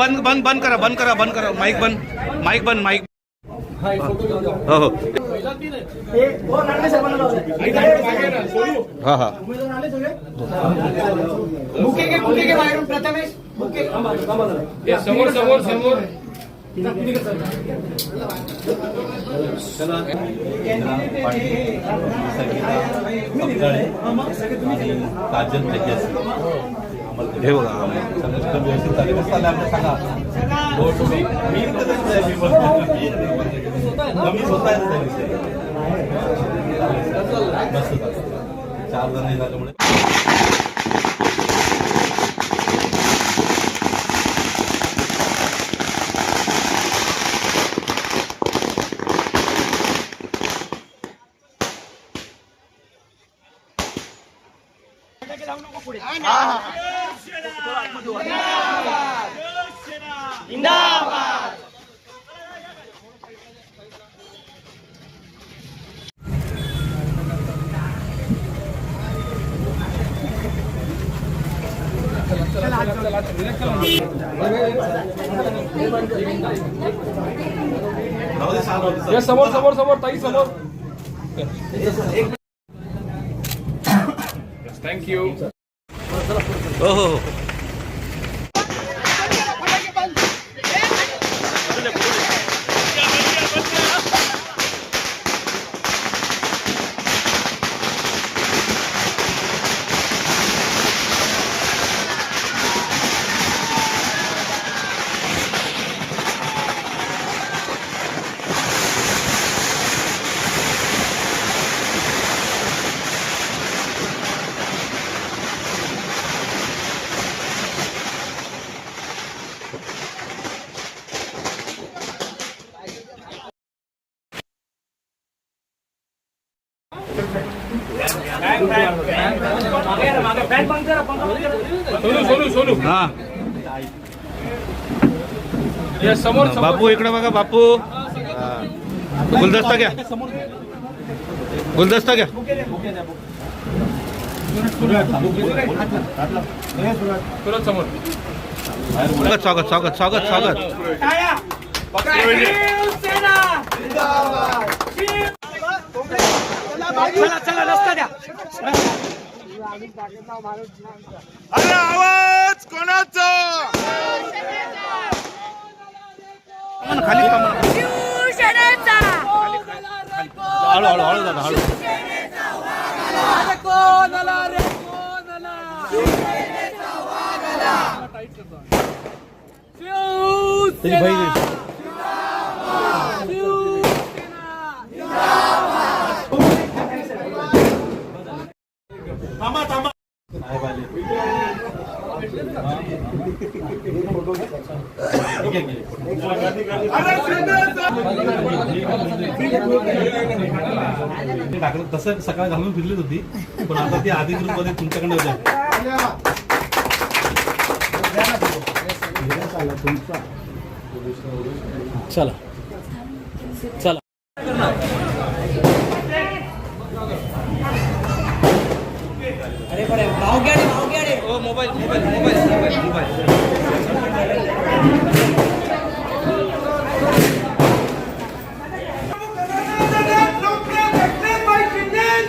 बंद बंद बंद करा बंद करा बंद करा. माईक बंद माईक बंद माईक. हो हो. हा हा. समोर समोर समोर. काजल हे बघा सगळं व्यवस्थित झाल्यामुळे कसं चाललं आम्हाला सांगा हो तुम्ही मी इथंच आहे, मी बोलतो. कमी होत आहे ना विषय मस्त चाललं. चार जण हे झाल्यामुळे राहू दे, सांगा, राहू दे, या समोर समोर समोर ताई समोर. थँक्यू हो हो. सोनू सोनू सोनू. हा. या समोर बापू इकडे बघा बापू. गुलदस्ता घ्या. गुलदस्ता घ्या. स्वागत स्वागत स्वागत स्वागत स्वागत. अरे आवाज कोणाचा? खाली हळू हळू हळू दादा हळू त्याची बहीण ते टाकलं. तसं सकाळ घालून फिरलीच होती. पण आता ती अधिकृत मध्ये तुमच्याकडे होत्या. चला. चला. ओ, mobile mobile mobile mobile mobile.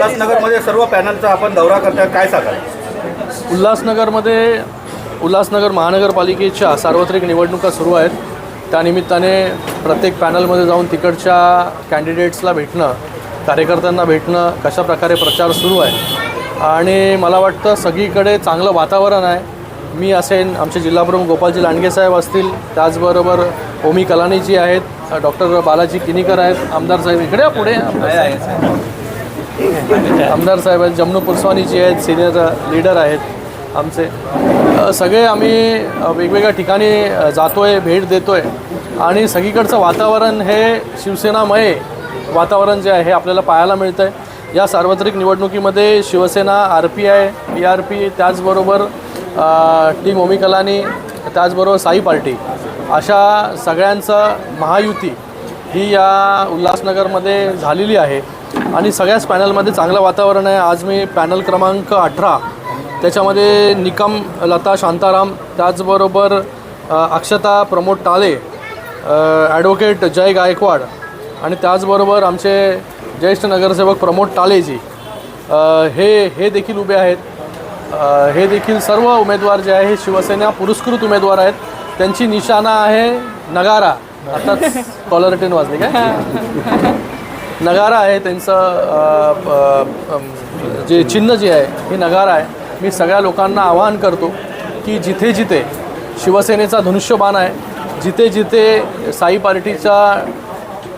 उल्हासनगरमध्ये सर्व पॅनलचा आपण दौरा करता काय सांगाल? उल्हासनगरमध्ये उल्हासनगर महानगरपालिकेच्या सार्वत्रिक निवडणुका सुरू आहेत. त्यानिमित्ताने प्रत्येक पॅनलमध्ये जाऊन तिकडच्या कॅन्डिडेट्सला भेटणं कार्यकर्त्यांना भेटणं कशा प्रकारे प्रचार सुरू आहे. आणि मला वाटतं सगळीकडे चांगलं वातावरण आहे. मी असेन आमचे जिल्हाप्रमुख गोपालजी लांडगे साहेब असतील त्याचबरोबर ओमी कलानीजी आहेत डॉक्टर बालाजी किनीकर आहेत आमदार साहेब इकडे पुढे. आमदार साहेब. आहेत जमनू पुरस्वानी जी आहेत सिनियर लीडर आहेत आमचे. सगळे आम्ही वेगवेगळ्या ठिकाणी जातो आहे भेट देतो आहे आणि सगळीकडचं वातावरण हे शिवसेनामय वातावरण जे आहे हे आपल्याला पाहायला मिळतं आहे या सार्वत्रिक निवडणुकीमध्ये Shiv Sena R P I P R P त्याचबरोबर टी मोमी कलानी त्याचबरोबर साई पार्टी अशा सगळ्यांचं महायुती ही या उल्हासनगरमध्ये झालेली आहे. आणि सगळ्याच पॅनलमध्ये चांगलं वातावरण आहे. आज मी पॅनल क्रमांक अठरा. त्याच्यामध्ये निकम लता शांताराम त्याचबरोबर अक्षता प्रमोद टाळे ॲडव्होकेट जय गायकवाड आणि त्याचबरोबर आमचे ज्येष्ठ नगरसेवक प्रमोद टाळेजी अ, हे हे देखील उभे आहेत. हे देखील सर्व उमेदवार जे आहे हे शिवसेना पुरस्कृत उमेदवार आहेत. त्यांची निशाणा आहे नगारा. आताच कॉलरटेन वाजली काय? नगारा आहे त्यांचं जे चिन्ह जे आहे हे नगारा आहे. मी सगळ्या लोकांना आवाहन करतो की जिथे जिथे शिवसेनेचा धनुष्यबाण आहे जिथे जिथे साई पार्टीचा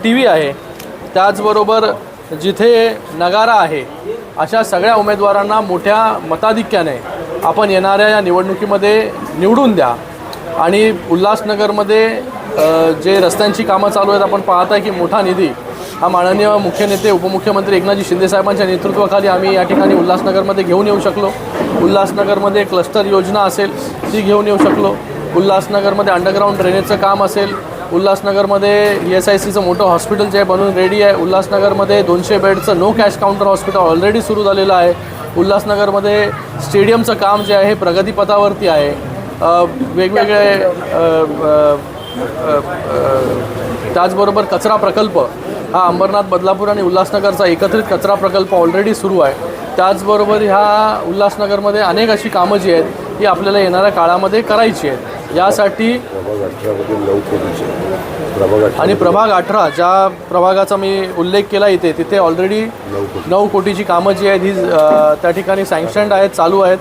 टी व्ही आहे त्याचबरोबर जिथे नगारा आहे अशा सगळ्या उमेदवारांना मोठ्या मताधिक्याने आपण येणाऱ्या या निवडणुकीमध्ये निवडून द्या. आणि उल्हासनगरमध्ये जे रस्त्यांची कामं चालू आहेत आपण पाहत आहे की मोठा निधी हा माननीय मुख्य नेते उपमुख्यमंत्री एकनाथजी शिंदेसाहेबांच्या नेतृत्वाखाली आम्ही या ठिकाणी उल्हासनगरमध्ये घेऊन येऊ शकलो. उल्हासनगरमध्ये क्लस्टर योजना असेल ती घेऊन येऊ शकलो. उल्हासनगरमध्ये अंडरग्राऊंड ड्रेनेजचं काम असेल उल्हासनगरमध्ये ई एस आय सीचं मोठं हॉस्पिटल जे आहे बनून रेडी आहे. उल्हासनगरमध्ये दोनशे बेडचं no cash counter hospital already सुरू झालेलं आहे. उल्हासनगरमध्ये स्टेडियमचं काम जे आहे हे प्रगतीपथावरती आहे. वेगवेगळे त्याचबरोबर कचरा प्रकल्प हा अंबरनाथ बदलापूर आणि उल्हासनगरचा एकत्रित कचरा प्रकल्प ऑलरेडी सुरू आहे. त्याचबरोबर ह्या उल्हासनगरमध्ये अनेक अशी कामं जी आहेत ही आपल्याला येणाऱ्या काळामध्ये करायची आहेत. यासाठी आणि प्रभाग अठरा ज्या प्रभागाचा मी उल्लेख केला इथे तिथे ऑलरेडी नऊ कोटीची कामं जी आहेत ही त्या ठिकाणी सँक्शन्ड आहेत चालू आहेत.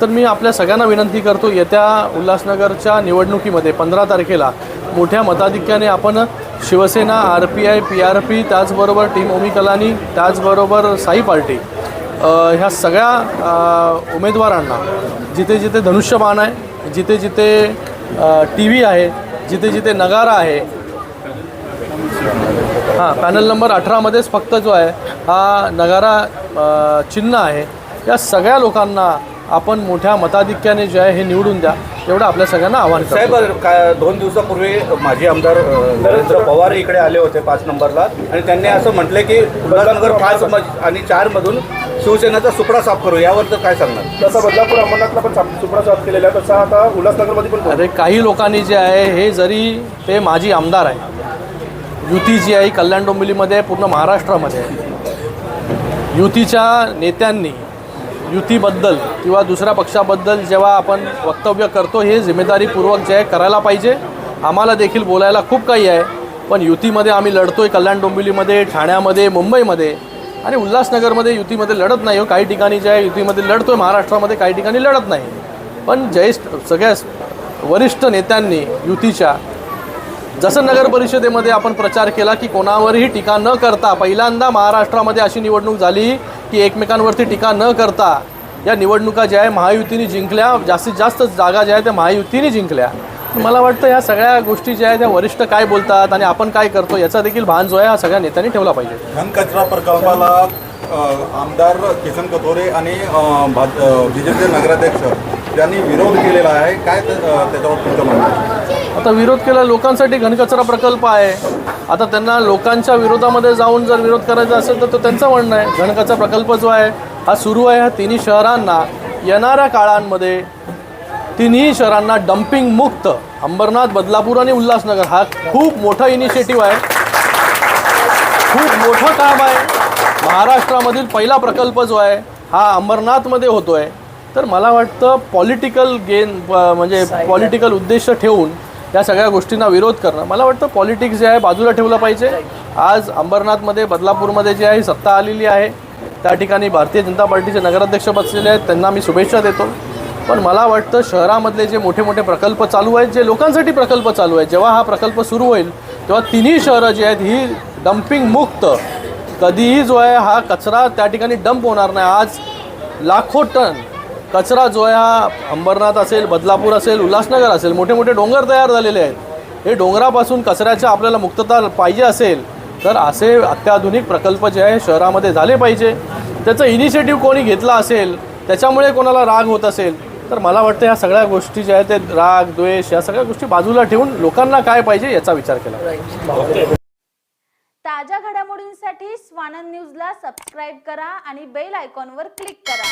तर मी आपल्या सगळ्यांना विनंती करतो येत्या उल्हासनगरच्या निवडणुकीमध्ये पंधरा तारखेला मोठ्या मताधिक्याने आपण Shiv Sena R P I P R P त्याचबरोबर टीम ओमी कलानी त्याचबरोबर साई पार्टी ह्या सगळ्या उमेदवारांना जिथे जिथे धनुष्यबाण आहे जिथे जिथे टी व्ही आहे जिथे जिथे नगारा आहे हां पॅनल नंबर अठरामध्येच फक्त जो आहे हा नगारा चिन्ह आहे या सगळ्या लोकांना आपण मोठ्या मताधिक्याने जे आहे हे निवडून द्या एवढं आपल्या सगळ्यांना आव्हान साहेब काय दोन दिवसापूर्वी माजी आमदार नरेंद्र पवार इकडे आले होते पाच नंबरला आणि त्यांनी असं म्हटले की उल्हासनगर पाच आणि चार मधून शिवसेनेचा सुपडा साफ करू यावर तर काय सांगणार? तसा बदलापूर अंबरनाथला पण सुपडा साफ केलेला आहे तसा आता उल्हासनगरमध्ये पण. अरे काही लोकांनी जे आहे हे जरी ते माजी आमदार आहे युती जी आहे कल्याण डोंबिवलीमध्ये आहे, पूर्ण महाराष्ट्रामध्ये आहे. युतीच्या नेत्यांनी युतीबद्दल किंवा दुसऱ्या पक्षाबद्दल जेव्हा आपण वक्तव्य करतो हे जिम्मेदारीपूर्वक जे आहे करायला पाहिजे. आम्हाला देखील बोलायला खूप काही आहे. पण युतीमध्ये आम्ही लढतो आहे कल्याण डोंबिवलीमध्ये ठाण्यामध्ये मुंबईमध्ये. आणि उल्हासनगरमध्ये युतीमध्ये लढत नाही हो. काही ठिकाणी जे आहे युतीमध्ये आहे महाराष्ट्रामध्ये काही ठिकाणी लढत नाही. पण ज्येष्ठ सगळ्या वरिष्ठ नेत्यांनी युतीच्या जसं नगर परिषदेमध्ये आपण प्रचार केला की कोणावरही टीका न करता पहिल्यांदा महाराष्ट्रामध्ये अशी निवडणूक झाली की एकमेकांवरती टीका न करता या निवडणुका ज्या आहे महायुतीने जिंकल्या जास्तीत जास्त जागा ज्या आहे त्या महायुतीने जिंकल्या. मला वाटतं या सगळ्या गोष्टी ज्या आहेत त्या वरिष्ठ काय बोलतात आणि आपण काय करतो याचा देखील भान जो आहे हा सगळ्या नेत्यांनी ठेवला पाहिजे. घनकचरा प्रकल्पाला आमदार किसन कथोरे आणि बीजेपीचे नगराध्यक्ष यांनी विरोध केलेला आहे. काय त्याच्यावर तुमचं म्हणणं आता विरोध केला लोकांसाठी घनकचरा प्रकल्प आहे. आता त्यांना लोकांच्या विरोधामध्ये जाऊन जर विरोध करायचा असेल तर तो त्यांचं म्हणणं आहे. घनकचरा प्रकल्प जो आहे हा सुरू आहे ह्या तिन्ही शहरांना. येणाऱ्या काळांमध्ये तिन्ही शहरांना डम्पिंग मुक्त. अंबरनाथ बदलापूर आणि उल्हासनगर हा खूप मोठा इनिशिएटिव्ह आहे. खूप मोठं काम आहे. महाराष्ट्रामधील पहिला प्रकल्प जो आहे हा अंबरनाथमध्ये होतो आहे तर मला वाटतं पॉलिटिकल गेन म्हणजे पॉलिटिकल उद्देश ठेवून या सगळ्या गोष्टींना विरोध करणं. मला वाटतं पॉलिटिक्स जे आहे बाजूला ठेवलं पाहिजे. आज अंबरनाथमध्ये बदलापूरमध्ये जी आहे सत्ता आलेली आहे. त्या ठिकाणी भारतीय जनता पार्टीचे नगराध्यक्ष बसलेले आहेत. त्यांना मी शुभेच्छा देतो. पण मला वाटतं शहरामधले जे मोठे मोठे प्रकल्प चालू आहेत जे लोकांसाठी प्रकल्प चालू आहेत जेव्हा हा प्रकल्प सुरू होईल तेव्हा तिन्ही शहरं जी आहेत ही डम्पिंग मुक्त. कधीही जो आहे हा कचरा त्या ठिकाणी डंप होणार नाही. आज लाखो टन कचरा जो आहे हा अंबरनाथ असेल बदलापूर असेल उल्हासनगर असेल मोठे मोठे डोंगर तयार झालेले आहेत. हे डोंगरापासून कचऱ्याच्या आपल्याला मुक्तता पाहिजे असेल तर असे अत्याधुनिक प्रकल्प जे आहे शहरामध्ये झाले पाहिजे. त्याचं इनिशिएटिव्ह कोणी घेतला असेल त्याच्यामुळे कोणाला राग होत असेल तर मला वाटतं ह्या सगळ्या गोष्टी ज्या आहेत ते राग द्वेष या सगळ्या गोष्टी बाजूला ठेवून लोकांना काय पाहिजे याचा विचार केला ताज्या घडामोडींसाठी स्वानंद न्यूजला सबस्क्राईब करा आणि बेल आयकॉनवर क्लिक करा.